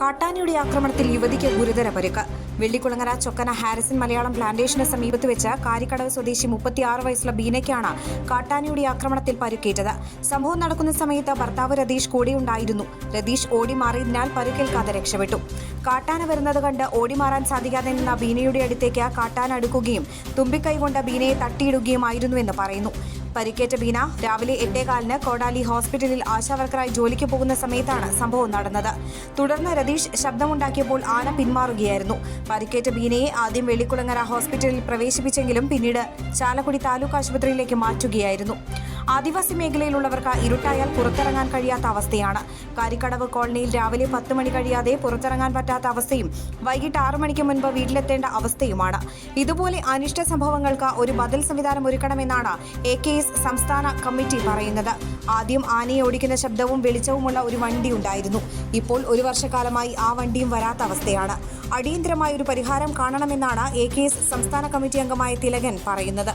കാട്ടാനയുടെ ആക്രമണത്തിൽ യുവതിക്ക് ഗുരുതര പരുക്ക്. വെള്ളിക്കുളങ്ങര ചൊക്കന ഹാരിസൺ മലയാളം പ്ലാന്റേഷന് സമീപത്ത് വെച്ച് കാരിക്കടവ് സ്വദേശി മുപ്പത്തിയാറ് വയസ്സുള്ള ബീനയ്ക്കാണ് കാട്ടാനയുടെ ആക്രമണത്തിൽ പരുക്കേറ്റത്. സംഭവം നടക്കുന്ന സമയത്ത് ഭർത്താവ് രതീഷ് കൂടെയുണ്ടായിരുന്നു. രതീഷ് ഓടി മാറിയതിനാൽ പരുക്കേൽക്കാതെ രക്ഷപ്പെട്ടു. കാട്ടാന വരുന്നത് കണ്ട് ഓടിമാറാൻ സാധിക്കാതെ നിന്ന ബീനയുടെ അടുത്തേക്ക് കാട്ടാന അടുക്കുകയും തുമ്പിക്കൈ കൊണ്ട് ബീനയെ തട്ടിയിടുകയുമായിരുന്നുവെന്ന് പറയുന്നു. പരിക്കേറ്റ ബീന രാവിലെ എട്ടേകാലിന് കോടാലി ഹോസ്പിറ്റലിൽ ആശാവർക്കറായി ജോലിക്ക് പോകുന്ന സമയത്താണ് സംഭവം നടന്നത്. തുടർന്ന് രതീഷ് ശബ്ദമുണ്ടാക്കിയപ്പോൾ ആന പിന്മാറുകയായിരുന്നു. പരിക്കേറ്റ ബീനയെ ആദ്യം വെള്ളിക്കുളങ്ങര ഹോസ്പിറ്റലിൽ പ്രവേശിപ്പിച്ചെങ്കിലും പിന്നീട് ചാലക്കുടി താലൂക്ക് ആശുപത്രിയിലേക്ക് മാറ്റുകയായിരുന്നു. ആദിവാസി മേഖലയിലുള്ളവർക്ക് ഇരുട്ടായാൽ പുറത്തിറങ്ങാൻ കഴിയാത്ത അവസ്ഥയാണ്. കാരിക്കടവ് കോളനിയിൽ രാവിലെ പത്ത് മണി കഴിയാതെ പുറത്തിറങ്ങാൻ പറ്റാത്ത അവസ്ഥയും വൈകിട്ട് ആറു മണിക്ക് മുൻപ് വീട്ടിലെത്തേണ്ട അവസ്ഥയുമാണ്. ഇതുപോലെ അനിഷ്ട സംഭവങ്ങൾക്ക് ഒരു ബദൽ സംവിധാനം ഒരുക്കണമെന്നാണ് എ കെ എസ് സംസ്ഥാന കമ്മിറ്റി പറയുന്നത്. ആദ്യം ആനയെ ഓടിക്കുന്ന ശബ്ദവും വെളിച്ചവുമുള്ള ഒരു വണ്ടി ഉണ്ടായിരുന്നു. ഇപ്പോൾ ഒരു വർഷക്കാലമായി ആ വണ്ടിയും വരാത്ത അവസ്ഥയാണ്. അടിയന്തരമായ ഒരു പരിഹാരം കാണണമെന്നാണ് എ കെ എസ് സംസ്ഥാന കമ്മിറ്റി അംഗമായ തിലകൻ പറയുന്നത്.